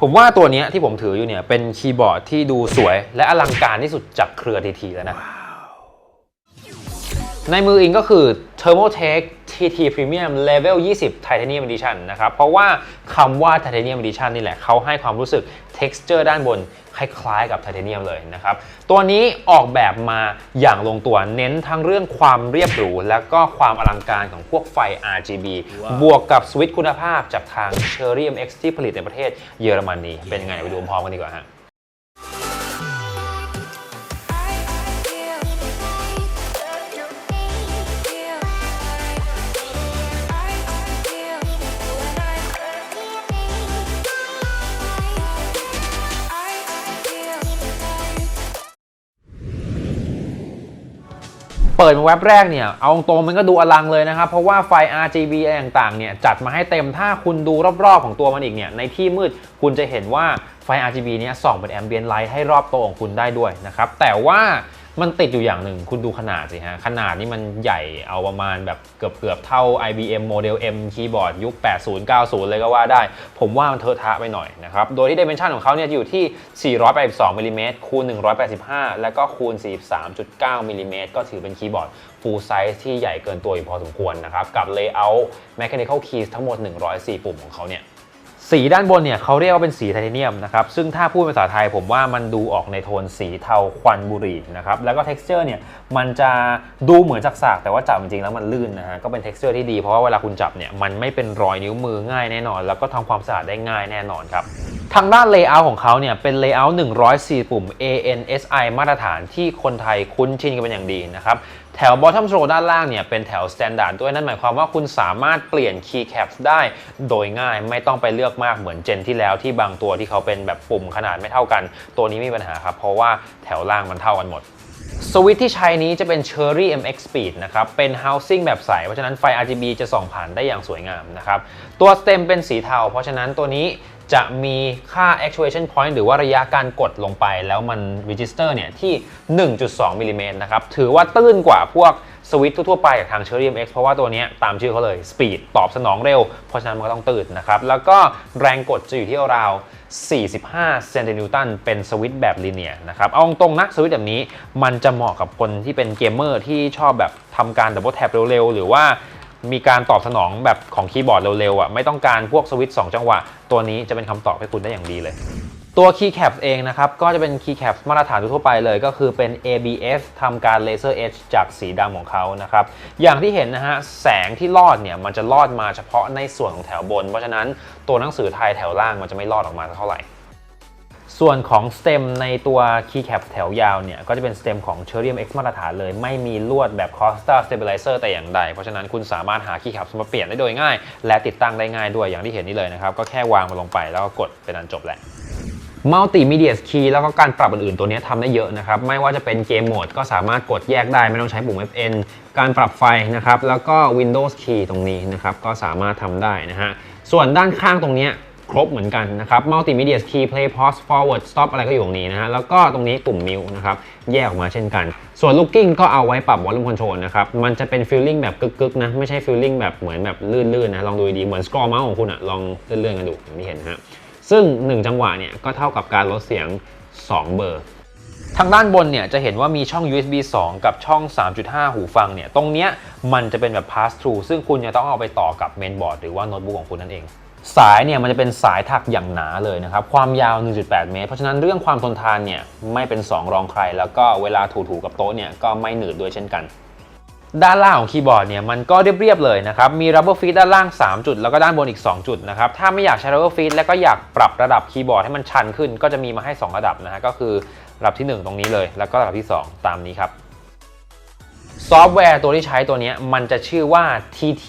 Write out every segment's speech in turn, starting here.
ผมว่าตัวนี้ที่ผมถืออยู่เนี่ยเป็นคีย์บอร์ดที่ดูสวยและอลังการที่สุดจากเครือทีทีแล้วนะ ในมืออิงก็คือ Thermotech TT Premium Level 20 Titanium Edition นะครับ เพราะว่าคำว่า Titanium Edition นี่แหละเขาให้ความรู้สึก texture ด้านบน คล้ายๆกับไทเทเนียมเลยนะครับ ตัวนี้ออกแบบมาอย่างลงตัวเน้นทั้งเรื่องความเรียบหรู และก็ความอลังการของพวกไฟ RGB บวกกับสวิตช์คุณภาพจากทาง Cherry MX ที่ผลิตในประเทศเยอรมนีเป็นยังไงเดี๋ยวไปดูพร้อมกันดีกว่าฮะ เปิดมาแว็บแรกเนี่ย เอาตรงมันก็ดูอลังเลยนะครับ เพราะว่าไฟ RGB อะไรต่างๆ เนี่ย จัดมาให้เต็ม ถ้าคุณดูรอบๆ ของตัวมันอีกเนี่ย ในที่มืดคุณจะเห็นว่าไฟ RGB เนี่ยส่องเป็นแอมเบียนไลท์ให้รอบตัวของคุณได้ด้วยนะครับ แต่ว่า มันติดอยู่อย่างหนึ่งคุณดูขนาดสิฮะ ขนาดนี้มันใหญ่เอาประมาณแบบเกือบๆเท่า IBM โมเดล M คีย์บอร์ดยุค 80 90 เลยก็ว่าได้ ผมว่ามันเทอะทะไปหน่อยนะครับ โดยที่ dimension ของเขาเนี่ยอยู่ที่ 482มิลลิเมตรคูณ 185 แล้วก็คูณ 43.9มิลลิเมตรก็ถือเป็นคีย์บอร์ด full size ที่ใหญ่เกินตัวอยู่พอสมควรนะครับ กับ layout mechanical keys ทั้งหมด 104 ปุ่มของเขาเนี่ย สีด้านบนเนี่ยเขาเรียกว่าเป็นสีไทเทเนียมนะครับ ซึ่งถ้าพูดภาษาไทยผมว่ามันดูออกในโทนสีเทาควันบุหรี่นะครับ แล้วก็ texture เนี่ยมันจะดูเหมือนสักๆแต่ว่าจับจริงๆแล้วมันลื่นนะฮะ ก็เป็น texture ที่ดีเพราะว่าเวลาคุณจับเนี่ยมันไม่เป็นรอยนิ้วมือง่ายแน่นอน แล้วก็ทำความสะอาดได้ง่ายแน่นอนครับทางด้าน layout ของเขาเนี่ยเป็น layout 104 ปุ่ม ANSI มาตรฐานที่คนไทยคุ้นชินกันเป็นอย่างดีนะครับ แถว bottom row ด้านล่างเนี่ยเป็นแถว standard ด้วยนั่นหมายความว่าคุณสามารถเปลี่ยน keycaps ได้โดยง่ายไม่ต้องไปเลือกมากเหมือนเจนที่แล้วที่บางตัวที่เขาเป็นแบบปุ่มขนาดไม่เท่ากัน ตัวนี้ไม่มีปัญหาครับ เพราะว่าแถวล่างมันเท่ากันหมดสวิตช์ที่ใช้นี้จะเป็น Cherry MX Speed นะครับ เป็น housing แบบใส เพราะฉะนั้นไฟ RGB จะส่องผ่านได้อย่างสวยงามนะครับ ตัว stem เป็นสีเทา เพราะฉะนั้นตัวนี้ จะมีค่า actuation point หรือว่าระยะการกดลงไป แล้วมัน register เนี่ยที่ 1.2มิลลิเมตรนะครับ ถือว่าตื้นกว่าพวกสวิตทั่วไปจากทาง Cherry MX เพราะว่าตัวนี้ตามชื่อเขาเลย speed ตอบสนองเร็ว เพราะฉะนั้นมันก็ต้องตื่นนะครับ แล้วก็แรงกดจะอยู่ที่ราว 45 เซนตินิวตัน เป็นสวิตแบบลีเนียนะครับ เอาตรงนักสวิตแบบนี้ มันจะเหมาะกับคนที่เป็นเกมเมอร์ที่ชอบแบบทำการดับเบิลแท็บเร็วๆ หรือว่า มีการตอบสนองแบบของคีย์บอร์ดเร็วๆอะไม่ต้องการพวกสวิตช์2จังหวะ ตัวนี้จะเป็นคำตอบให้คุณได้อย่างดีเลย ตัว Keycaps เองนะครับ ก็จะเป็น Keycaps มาตรฐานทั่วไปเลยก็คือเป็น ABS ทำการ Laser Edge จากสีดำของเขานะครับ อย่างที่เห็นนะฮะ แสงที่ลอดเนี่ย มันจะลอดมาเฉพาะในส่วนของแถวบน เพราะฉะนั้นตัวหนังสือไทยแถวล่างมันจะไม่ลอดออกมาเท่าไหร่ ส่วนของ stem ในตัว keycap แถวยาวเนี่ย ก็จะเป็น stem ของ Cherry MX มาตรฐานเลย ไม่มีลวดแบบ Costa Stabilizer แต่อย่างใด เพราะฉะนั้นคุณสามารถหา keycap มาเปลี่ยนได้โดยง่าย และติดตั้งได้ง่ายด้วยอย่างที่เห็นนี่เลยนะครับ ก็แค่วางมันลงไปแล้วก็กดเป็นอันจบแหละ Multimedia Key แล้วก็การปรับอื่นๆ ตัวนี้ทำได้เยอะนะครับ ไม่ว่าจะเป็นเกมโหมดก็สามารถกดแยกได้ไม่ต้องใช้ปุ่ม FN การปรับไฟนะครับ แล้วก็ Windows Key ตรงนี้นะครับ ก็สามารถทำได้นะฮะ ส่วนด้านข้างตรงนี้ ครบเหมือนกันนะครับ Multimedia Key Play Pause Forward Stop อะไรก็อยู่ตรงนี้นะฮะ แล้วก็ตรงนี้ปุ่มมิวนะครับ แยกออกมาเช่นกัน ส่วน Looking ก็เอาไว้ปรับ Volume Control นะครับ มันจะเป็น Feeling แบบกึกๆนะ ไม่ใช่ Feeling แบบเหมือนแบบลื่นๆนะ ลองดูดี เหมือน Scroll Mouse ของคุณอะลองเลื่อนๆกันดูอย่างที่เห็นนะฮะ ซึ่ง 1 จังหวะเนี่ยก็เท่ากับการลดเสียง 2 เบอร์ทางด้านบนเนี่ยจะเห็นว่ามีช่อง USB 2 กับช่อง 3.5 หูฟังเนี่ย ตรงเนี้ยมันจะเป็นแบบ pass through ซึ่งคุณจะต้องเอาไปต่อกับเมนบอร์ดหรือว่าโน้ตบุ๊กของคุณนั่นเอง สายเนี่ยมันจะเป็นสายถักอย่างหนาเลยนะครับ ความยาว 1.8 เมตร เพราะฉะนั้นเรื่องความทนทานเนี่ยไม่เป็น 2 รองใคร แล้วก็เวลาถูๆกับโต๊ะเนี่ยก็ไม่หนืดด้วยเช่นกัน ด้านล่างของคีย์บอร์ดเนี่ยมันก็เรียบๆเลยนะครับ มี rubber feet ด้านล่าง 3 จุด แล้วก็ด้านบนอีก 2 จุดนะครับ ถ้าไม่อยากใช้ rubber feet แล้วก็อยากปรับระดับคีย์บอร์ดให้มันชันขึ้น ก็จะมีมาให้ 2 ระดับนะฮะก็คือระดับที่ 1 ตรงนี้เลย แล้วก็ระดับที่ 2 ตามนี้ครับซอฟต์แวร์ตัวที่ใช้ตัวนี้มันจะชื่อว่า TT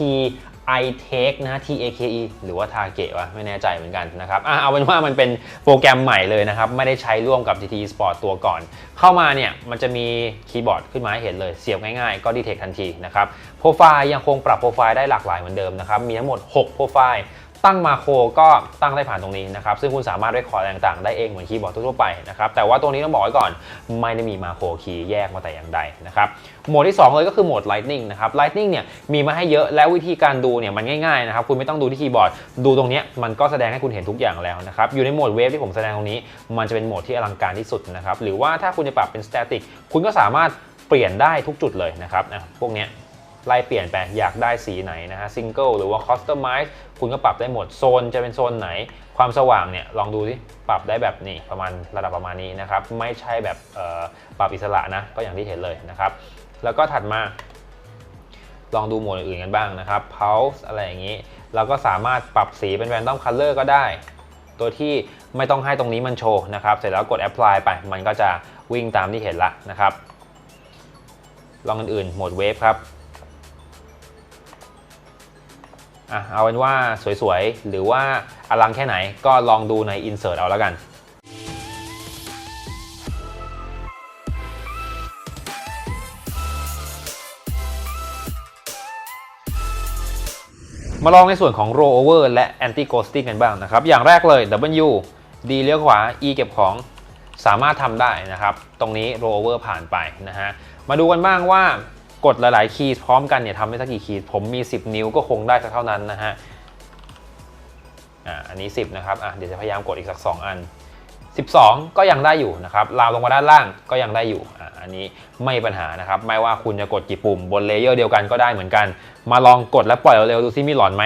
iTake นะ T A K E หรือว่า Target วะไม่แน่ใจเหมือนกันนะครับอะเอาเป็นว่ามันเป็นโปรแกรมใหม่เลยนะครับ ไม่ได้ใช้ร่วมกับ TT Sport ตัวก่อน เข้ามาเนี่ยมันจะมีคีย์บอร์ดขึ้นมาให้เห็นเลย เสียบง่ายๆ ก็ดีเทคทันทีนะครับโปรไฟล์ยังคงปรับโปรไฟล์ได้หลากหลายเหมือนเดิมนะครับ มีทั้งหมด 6 โปรไฟล์ ตั้งมาโครก็ตั้งได้ผ่านตรงนี้นะครับ ซึ่งคุณสามารถเรียกคอร์ดต่างๆ ได้เองเหมือนคีย์บอร์ดทั่วไปนะครับ แต่ว่าตัวนี้ต้องบอกไว้ก่อนไม่ได้มีมาโครคีย์แยกมาแต่อย่างใดนะครับ โหมดที่ 2 เลยก็คือโหมด Lightning นะครับ Lightning เนี่ยมีมาให้เยอะและวิธีการดูเนี่ยมันง่ายๆนะครับ คุณไม่ต้องดูที่คีย์บอร์ด ดูตรงนี้มันก็แสดงให้คุณเห็นทุกอย่างแล้วนะครับ อยู่ในโหมดเวฟที่ผมแสดงตรงนี้ มันจะเป็นโหมดที่อลังการที่สุดนะครับ หรือว่าถ้าคุณจะปรับเป็น Static คุณก็สามารถเปลี่ยนได้ทุกจุดเลยนะครับนะพวกนี้ย ไล่เปลี่ยนไปอยากได้สีไหนนะฮะซิงเกิลหรือว่าคอสตอมไมซ์คุณก็ปรับได้หมดโซนจะเป็นโซนไหน ความสว่างเนี่ยลองดูสิปรับได้แบบนี้ประมาณระดับประมาณนี้นะครับ ไม่ใช่แบบปรับอิสระนะ ก็อย่างที่เห็นเลยนะครับ แล้วก็ถัดมาลองดูโหมดอื่นกันบ้างนะครับ pulse อะไรอย่างนี้ เราก็สามารถปรับสีเป็น random color ก็ได้โดยที่ไม่ต้องให้ตรงนี้มันโชว์นะครับ เสร็จแล้วกด apply ไป มันก็จะวิ่งตามที่เห็นละนะครับ ลองอื่นๆโหมด wave ครับ อะเอาเป็นว่าสวยๆ หรือว่าอลังแค่ไหนก็ลองดูใน insert เอาแล้วกันมาลองในส่วนของ rollover และ anti ghosting กันบ้างนะครับ อย่างแรกเลย W D เลี้ยวขวา E เก็บของสามารถทำได้นะครับ ตรงนี้ rollover ผ่านไปนะฮะ มาดูกันบ้างว่า กดหลาย ๆ คีย์พร้อมกันเนี่ยทำได้สักกี่คีย์ผมมี 10 นิ้วก็คงได้สักเท่านั้นนะฮะอ่าอันนี้ 10 นะครับอะเดี๋ยวจะพยายามกดอีกสัก 2 อัน 12 ก็ยังได้อยู่นะครับลาวลงมาด้านล่างก็ยังได้อยู่อ่าอันนี้ไม่ปัญหานะครับ ไม่ว่าคุณจะกดกี่ปุ่มบนเลเยอร์เดียวกันก็ได้เหมือนกัน มาลองกดและปล่อยเร็วๆดูซิมีหลอนไหม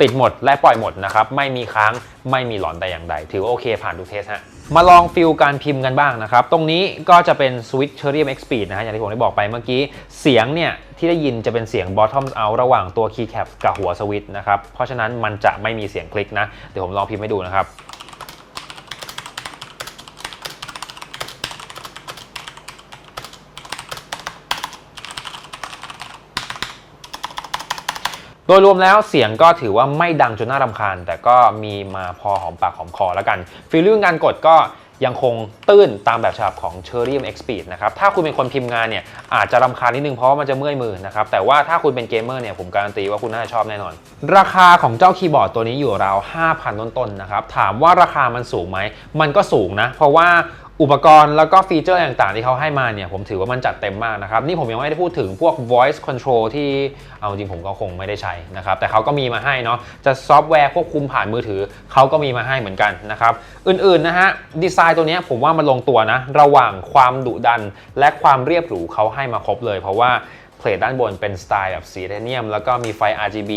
ติดหมดและปล่อยหมดนะครับ ไม่มีค้างไม่มีหลอนแต่อย่างใด ถือว่าโอเคผ่านทุกเทสฮะ มาลองฟิลการพิมพ์กันบ้างนะครับ ตรงนี้ก็จะเป็น Switch Cherry X Speed นะฮะอย่างที่ผมได้บอกไปเมื่อกี้ เสียงเนี่ย ที่ได้ยินจะเป็นเสียง bottom out ระหว่างตัว keycap กับหัวสวิตช์นะครับ เพราะฉะนั้นมันจะไม่มีเสียงคลิกนะ เดี๋ยวผมลองพิมพ์ให้ดูนะครับ โดยรวมแล้วเสียงก็ถือว่าไม่ดังจนน่ารำคาญ แต่ก็มีมาพอหอมปากหอมคอแล้วกันฟีลลิ่งการกดก็ยังคงตื้นตามแบบฉบับของ Cherry X Speed นะครับ ถ้าคุณเป็นคนพิมพ์งานเนี่ยอาจจะรำคาญนิดนึงเพราะมันจะเมื่อยมือนะครับ แต่ว่าถ้าคุณเป็นเกมเมอร์เนี่ยผมการันตีว่าคุณน่าจะชอบแน่นอน ราคาของเจ้าคีย์บอร์ดตัวนี้อยู่ราว 5,000 ต้นๆนะครับ ถามว่าราคามันสูงไหม มันก็สูงนะ เพราะว่า อุปกรณ์แล้วก็ฟีเจอร์ต่างๆ ที่เขาให้มาเนี่ยผมถือว่ามันจัดเต็มมากนะครับ นี่ผมยังไม่ได้พูดถึงพวก voice control ที่เอาจริงผมก็คงไม่ได้ใช้นะครับ แต่เขาก็มีมาให้เนาะจะซอฟต์แวร์ควบคุมผ่านมือถือ เขาก็มีมาให้เหมือนกันนะครับ อื่นๆนะฮะดีไซน์ตัวนี้ผมว่ามันลงตัวนะ ระหว่างความดุดัน และความเรียบหรูเขาให้มาครบเลย เพราะว่าเพลทด้านบนเป็นสไตล์แบบสีเทเนียม แล้วก็มีไฟ RGB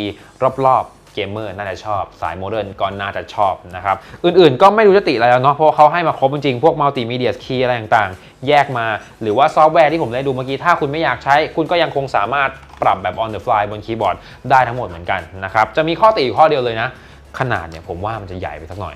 รอบๆ เกมเมอร์น่าจะชอบ สายโมเดิร์นก็น่าจะชอบนะครับ อื่นๆก็ไม่รู้จะติอะไรแล้วเนาะเพราะเขาให้มาครบจริงๆ พวกมัลติมีเดียคีย์อะไรต่างๆ แยกมา หรือว่าซอฟต์แวร์ที่ผมได้ดูเมื่อกี้ ถ้าคุณไม่อยากใช้ คุณก็ยังคงสามารถปรับแบบ on the fly บนคีย์บอร์ดได้ทั้งหมดเหมือนกันนะครับจะมีข้อติอยู่ข้อเดียวเลยนะ ขนาดเนี่ยผมว่ามันจะใหญ่ไปสักหน่อย